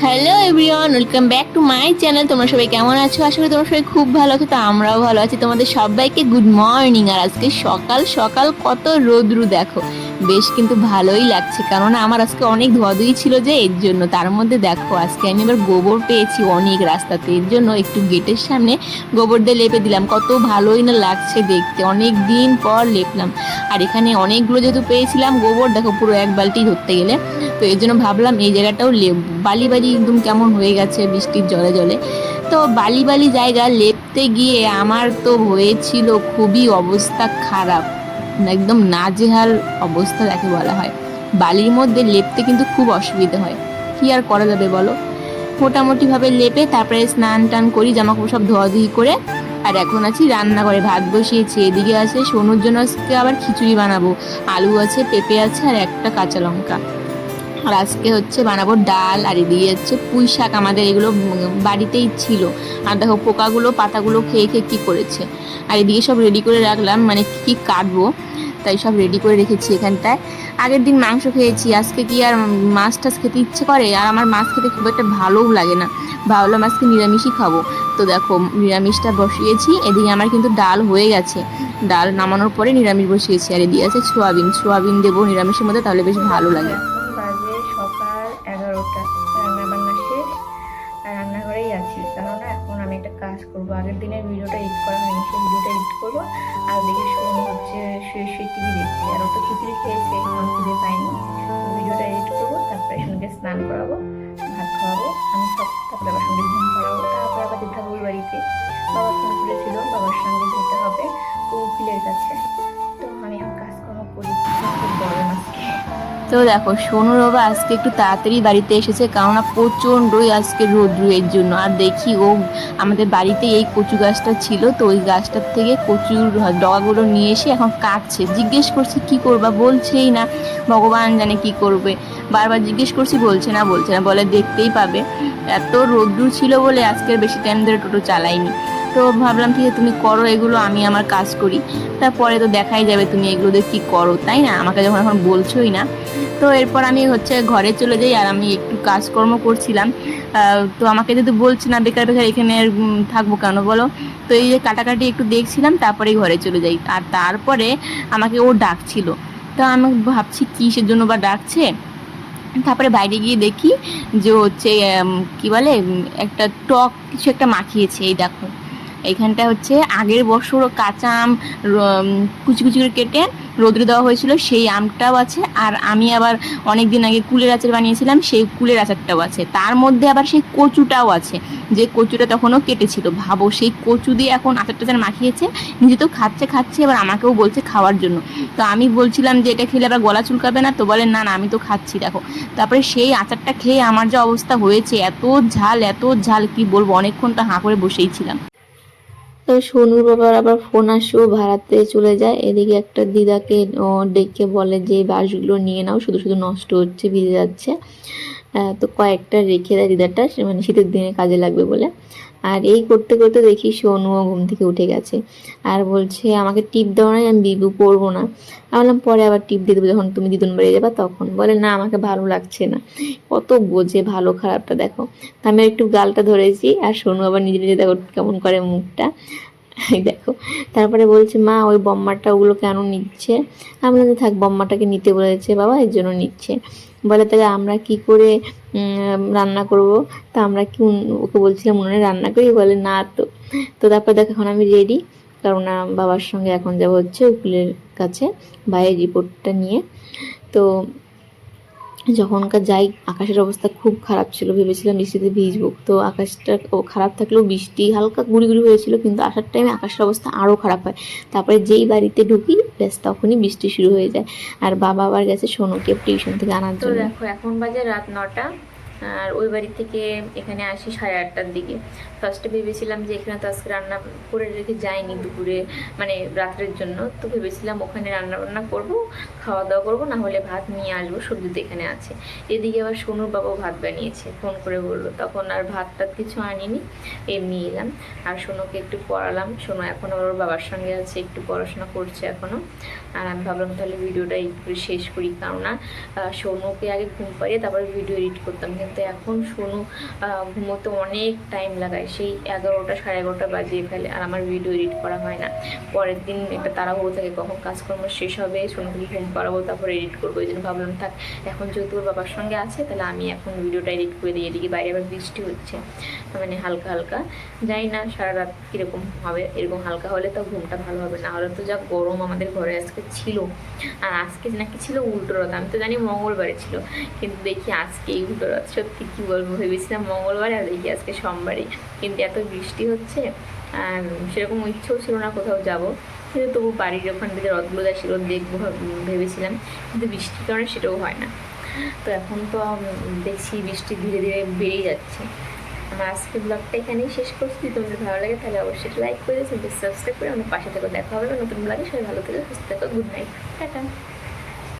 Hello everyone welcome back to my channel তোমরা সবাই কেমন আছো? আসলে তোমরা সবাই খুব ভালো আছো, তো আমরাও ভালো আছি। তোমাদের সবাইকে গুড মর্নিং আর আজকে সকাল সকাল কত রোদ্রু দেখো। বেশ কিন্তু ভালোই লাগছে। কারণ আমার আজকে অনেক ধোয়াধুয়ি ছিল যে, এর জন্য। তার মধ্যে দেখো, আজকে আমি এবার গোবর পেয়েছি অনেক রাস্তাতে। এর জন্য একটু গেটের সামনে গোবর দিয়ে লেপে দিলাম। কত ভালোই না লাগছে দেখতে। অনেক দিন পর লেপলাম। আর এখানে অনেকগুলো যেহেতু পেয়েছিলাম গোবর, দেখো পুরো এক বালতি ধরতে গেলে। তো এই জন্য ভাবলাম এই জায়গাটাও লেপ বালি বালি একদম কেমন হয়ে গেছে বৃষ্টির জলে জলে। তো বালি বালি জায়গা লেপতে গিয়ে আমার তো হয়েছিল খুবই অবস্থা খারাপ। একদম নাজেহাল অবস্থা যাকে বলা হয়। বালির মধ্যে লেপতে কিন্তু খুব অসুবিধে হয়। কি আর করা যাবে বলো? মোটামুটিভাবে লেপে তারপরে স্নান টান করি জামা কাপড় সব ধোয়াধুয়ি করে, আর এখন আছি রান্না করে ভাত বসিয়েছি, এদিকে আছে সোনুর জন্য আজকে আবার খিচুড়ি বানাবো। আলু আছে, পেঁপে আছে, আর একটা কাঁচা লঙ্কা। আর আজকে হচ্ছে বানাবো ডাল আর এদিকে হচ্ছে পুঁই শাক আমাদের এগুলো বাড়িতেই ছিল। আর দেখো পোকাগুলো, পাতাগুলো খেয়ে খেয়ে কী করেছে। আর এদিকে সব রেডি করে রাখলাম মানে কী কাটবো। তাই সব রেডি করে রেখেছি এখানটায়। আগের দিন মাংস খেয়েছি, আজকে কি আর মাছ টাছ খেতে ইচ্ছে করে? আর আমার মাছ খেতে খুব একটা ভালোও লাগে না। ভাবলাম আজকে নিরামিষই খাব। তো দেখো, নিরামিষটা বসিয়েছি, এদিকে আমার কিন্তু ডাল হয়ে গেছে। ডাল নামানোর পরে নিরামিষ বসিয়েছি। আর এদিকে আছে সোয়াবিন। সোয়াবিন দেবো নিরামিষের মধ্যে, তাহলে বেশ ভালো লাগে। এগারোটা। রান্না বান্না শেষ, আর রান্নাঘরেই আছি। কেননা এখন আমি একটা কাজ করব। আগের দিনের ভিডিওটা এডিট করা হয়নি, সেই ভিডিওটা এডিট করব। আর দেখে শুনে হচ্ছে শুয়ে শুয়ে টিভি দেখছি। আর ও তো খিচুড়ি খেয়েছে, এখন খুঁজে পাইনি ভিডিওটা এডিট করব, তারপরে সঙ্গে স্নান করাবো, ভাত খাওয়াবো। আমি সব তারপরে আবার সঙ্গে তো দেখো সোনুর বাবা আজকে একটু তাড়াতাড়ি বাড়িতে এসেছে, কেননা প্রচণ্ডই আজকে রোদ্রু এর জন্য। আর দেখি ও আমাদের বাড়িতে এই কচু গাছটা ছিল, তো ওই গাছটার থেকে কচুর ডগাগুলো নিয়ে এসে এখন কাটছে। জিজ্ঞেস করছি, কি করবা? বলছেই না, ভগবান জানে কি করবে। বারবার জিজ্ঞেস করছি, বলছে না বলছে না, বলে দেখতেই পাবে। এত রোদ্রু ছিল বলে আজকের বেশি টাইম ধরে টোটো চালাইনি। তো ভাবলাম ঠিক আছে, তুমি করো এগুলো, আমি আমার কাজ করি। তারপরে তো দেখাই যাবে তুমি এগুলো দিয়ে করো, তাই না? আমাকে যখন এখন বলছোই না তো এরপর আমি হচ্ছে ঘরে চলে যাই আর আমি একটু কাজকর্ম করছিলাম। তো আমাকে যদি বলছি না, বেকার বেকার এখানে থাকব কেন বলো? তো এই যে কাটাকাটি একটু দেখছিলাম, তারপরেই ঘরে চলে যাই। আর তারপরে আমাকে ও ডাকছিল। তো আমি ভাবছি কিসের জন্য বা ডাকছে? তারপরে বাইরে গিয়ে দেখি যে হচ্ছে কি বলে একটা টক কিছু একটা মাখিয়েছে, এই দেখো। এইখানটা হচ্ছে আগের বছর কাঁচা আম কুচি কুচি করে কেটে রোদ্রে দেওয়া হয়েছিল, সেই আমটাও আছে। আর আমি আবার অনেক দিন আগে কুলের আচার বানিয়েছিলাম, সেই কুলের আচারটাও আছে। তার মধ্যে আবার সেই কচুটাও আছে, যে কচুটা তখনও কেটেছিল। ভাবো, সেই কচু দিয়ে এখন আচার টাচার মাখিয়েছে, নিজে তো খাচ্ছে খাচ্ছে, এবার আমাকেও বলছে খাওয়ার জন্য। তো আমি বলছিলাম যে এটা খেলে আবার গলা চুলকাবে না, তো বলে, না না, আমি তো খাচ্ছি, দেখো। তারপরে সেই আচারটা খেয়ে আমার যা অবস্থা হয়েছে, এত ঝাল এত ঝাল, কি বলব, অনেকক্ষণ তো হাঁ করে বসেই ছিলাম। সোনুর বাবার আবার ফোন আসেও ভাড়াতে চলে যায়। এদিকে একটা দিদাকে ডেকে বলে যে বাসগুলো নিয়ে নাও, শুধু শুধু নষ্ট হচ্ছে, ভিজে যাচ্ছে। কয়েকটা রেখে দেয় দিদাটা সে মানে শীতের দিনে কাজে লাগবে বলে। আর এই করতে করতে দেখি সোনুও ঘুম থেকে উঠে গেছে। আর বলছে, আমাকে টিপ দেওয়া নাই আমি বিবু পড়ব না। আমি বললাম, পরে আবার টিপ দিয়ে দেবো, যখন তুমি দিদুন বাড়ি যাবা তখন। বলে, না, আমাকে ভালো লাগছে না। কত বোঝে ভালো খারাপটা, দেখো। তা আমি একটু গালটা ধরেছি, আর সোনু আবার নিজে নিজে দেখো কেমন করে মুখটা। দেখো। তারপরে বলছে, মা, ওই বম্মাটা ওগুলো কেন নিচ্ছে? আমি বললাম থাক, বম্মাটাকে নিতে বলেছে, বাবা, এর জন্য নিচ্ছে। বলে, তাহলে আমরা কি করে রান্না করব? তা আমরা কি উন- ওকে বলছিলাম, উনুনে রান্না করি? বলে, না তো। তো তারপর দেখো, এখন আমি রেডি কারণ বাবার সঙ্গে এখন যাব হচ্ছে উকিলের কাছে বাইরের রিপোর্টটা নিয়ে। তো যখনকার যাই আকাশের অবস্থা খুব খারাপ ছিল ভেবেছিলাম বৃষ্টিতে ভিজবো। তো আকাশটা ও খারাপ থাকলেও বৃষ্টি হালকা গুড়ি গুড়ি হয়েছিল কিন্তু আসার টাইমে আকাশের অবস্থা আরও খারাপ হয়। তারপরে যেই বাড়িতে ঢুকি ব্যাস তখনই বৃষ্টি শুরু হয়ে যায়। আর বাবা আবার গেছে সোনুকে টিউশন থেকে আনার জন্য। দেখো এখন বাজে রাত নটা। আর ওই বাড়ি থেকে এখানে আসি সাড়ে আটটার দিকে। ফার্স্টে ভেবেছিলাম যে এখানে তো আজকে রান্না করে রেখে যাইনি দুপুরে মানে রাত্রের জন্য। তো ভেবেছিলাম ওখানে রান্না বান্না করব খাওয়া দাওয়া করব না হলে ভাত নিয়ে আসব সবজি তো এখানে আছে। এদিকে আবার সোনুর বাবাও ভাত বানিয়েছে ফোন করে বলল। তখন আর ভাত টাত কিছু আনিনি এমনি এলাম। আর সোনুকে একটু পড়ালাম। সোনু এখন আবার ওর বাবার সঙ্গে আছে একটু পড়াশোনা করছে এখনও আর আমি ভাবলাম তাহলে ভিডিওটা একটু শেষ করি। কেননা আহ, সোনুকে আগে ঘুম পাড়িয়ে তারপরে ভিডিও এডিট করতাম। কিন্তু কিন্তু এখন সোনু ঘুমোতে অনেক টাইম লাগায়। সেই এগারোটা সাড়ে এগারোটা বাজিয়ে ফেলে আর আমার ভিডিও এডিট করা হয় না। পরের দিন একটা তাড়াহুড়ো থাকে, কখন কাজকর্ম শেষ হবে, সোনুকে ঘুম পাড়াবো তারপর এডিট করব। এই জন্য ভাবলাম, থাক, এখন যেহেতু ওর বাবার সঙ্গে আছে, তাহলে আমি এখন ভিডিওটা এডিট করে দিই। এদিকে বাইরে আবার বৃষ্টি হচ্ছে মানে হালকা হালকা। জানি না, সারা রাত কীরকম হবে, এরকম হালকা হলে তো ঘুমটা ভালো হবে। না হলে তো যা গরম আমাদের ঘরে আজকে ছিল। আর আজকে নাকি ছিল উল্টো রথ, আমি তো জানি মঙ্গলবারে ছিল। কিন্তু দেখি আজকে এই উল্টো রথ সত্যি কী বলব? ভেবেছিলাম মঙ্গলবারে আর দেখি আজকে সোমবারে কিন্তু এত বৃষ্টি হচ্ছে, আর সেরকম ইচ্ছেও ছিল না কোথাও যাব। কিন্তু তবু বাড়ির ওখান থেকে রথগুলো যা ছিল দেখব ভাব- ভেবেছিলাম। কিন্তু বৃষ্টির কারণে সেটাও হয় না। তো এখন তো দেখছি বৃষ্টি ধীরে ধীরে বেড়েই যাচ্ছে। আমার আজকে ব্লগটা এখানেই শেষ করছি। তোমাদের ভালো লাগে তাহলে অবশ্যই লাইক করে সাবস্ক্রাইব করে আমার পাশে থেকে দেখা হবে। নতুন ব্লগে সবাই ভালো থেকে, সুস্থ থেকো গুড নাইট টাটা।